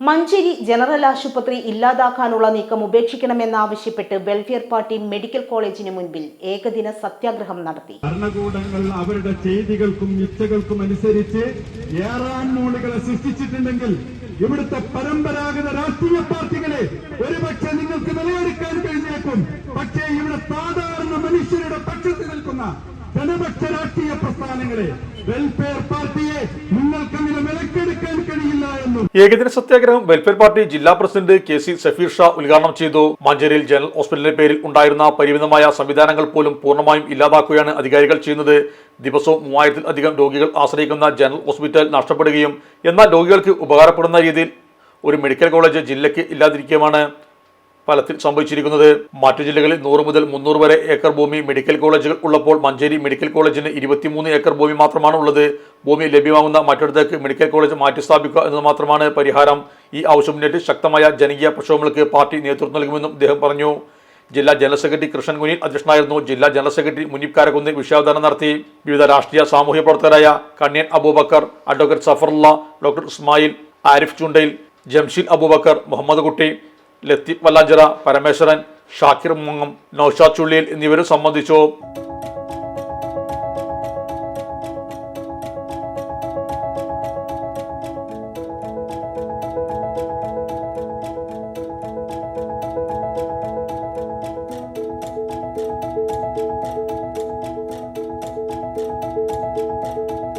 Manjeri general ആശുപത്രി ഇല്ലാതാക്കാനുള്ള നീക്കം ഉപേക്ഷിക്കണമെന്നാവശ്യപ്പെട്ട് വെൽഫെയർ പാർട്ടി മെഡിക്കൽ കോളേജിന് മുൻപിൽ ഏകദിന സത്യാഗ്രഹം നടത്തി. ഭരണകൂടങ്ങൾ അവരുടെ ചെയ്തികൾക്കും ഇച്ഛകൾക്കും അനുസരിച്ച് ഏറാൻ മോളുകളെ സൃഷ്ടിച്ചിട്ടുണ്ടെങ്കിൽ ഇവിടുത്തെ പരമ്പരാഗത രാഷ്ട്രീയ പാർട്ടികളെ ഒരുപക്ഷെ നിങ്ങൾക്ക് നിലയെടുക്കാൻ കഴിഞ്ഞേക്കും. പക്ഷേ ഇവിടെ സാധാരണ മനുഷ്യരുടെ പക്ഷത്ത് നിൽക്കുന്ന ജനപക്ഷ രാഷ്ട്രീയ പ്രസ്ഥാനങ്ങളെ വെൽഫെയർ പാർട്ടിയെ എന്നും ഏകദിന സത്യാഗ്രഹം വെൽഫെയർ പാർട്ടി ജില്ലാ president K C Safeer Shah ഉദ്ഘാടനം ചെയ്തു. മഞ്ചേരിൽ ജനറൽ ഹോസ്പിറ്റലിന്റെ പേരിൽ ഉണ്ടായിരുന്ന പരിമിതമായ സംവിധാനങ്ങൾ പോലും പൂർണമായും ഇല്ലാതാക്കുകയാണ് അധികാരികൾ ചെയ്യുന്നത്. ദിവസവും മൂവായിരത്തിലധികം രോഗികൾ ആശ്രയിക്കുന്ന ജനറൽ ഹോസ്പിറ്റൽ നഷ്ടപ്പെടുകയും എന്നാൽ രോഗികൾക്ക് ഉപകാരപ്പെടുന്ന രീതിയിൽ ഒരു മെഡിക്കൽ കോളേജ് ജില്ലയ്ക്ക് ഇല്ലാതിരിക്കുകയാണ് ഫലത്തിൽ സംഭവിച്ചിരിക്കുന്നത് മറ്റു ജില്ലകളിൽ നൂറ് മുതൽ മുന്നൂറ് വരെ ഏക്കർ ഭൂമി മെഡിക്കൽ കോളേജുകൾ ഉള്ളപ്പോൾ മഞ്ചേരി മെഡിക്കൽ കോളേജിന് ഇരുപത്തിമൂന്ന് ഏക്കർ ഭൂമി മാത്രമാണ് ഉള്ളത്. ഭൂമി ലഭ്യമാകുന്ന മറ്റിടത്തേക്ക് മെഡിക്കൽ കോളേജ് മാറ്റി സ്ഥാപിക്കുക എന്നത് മാത്രമാണ് പരിഹാരം. ഈ ആവശ്യം മുന്നേറ്റ് ശക്തമായ ജനകീയ പ്രക്ഷോഭങ്ങൾക്ക് പാർട്ടി നേതൃത്വം നൽകുമെന്നും അദ്ദേഹം പറഞ്ഞു. ജില്ലാ ജനറൽ സെക്രട്ടറി കൃഷ്ണൻ കുനിൽ അധ്യക്ഷനായിരുന്നു. ജില്ലാ ജനറൽ സെക്രട്ടറി മുനീബ് കാരക്കുന്നിൽ വിഷയാവതരണം നടത്തി. വിവിധ രാഷ്ട്രീയ സാമൂഹ്യ പ്രവർത്തകരായ കണ്യൻ അബൂബക്കർ അഡ്വക്കേറ്റ് സഫറുള്ള ഡോക്ടർ ഇസ്മായിൽ ആരിഫ് ചുണ്ടയിൽ ജംഷീൽ അബൂബക്കർ മുഹമ്മദ് കുട്ടി ലത്തീഫ് വല്ലാഞ്ചിറ പരമേശ്വരൻ ഷാക്കിർ മുങ്ങം നൌഷാദ് ചുള്ളിയിൽ എന്നിവരും സംബന്ധിച്ചു.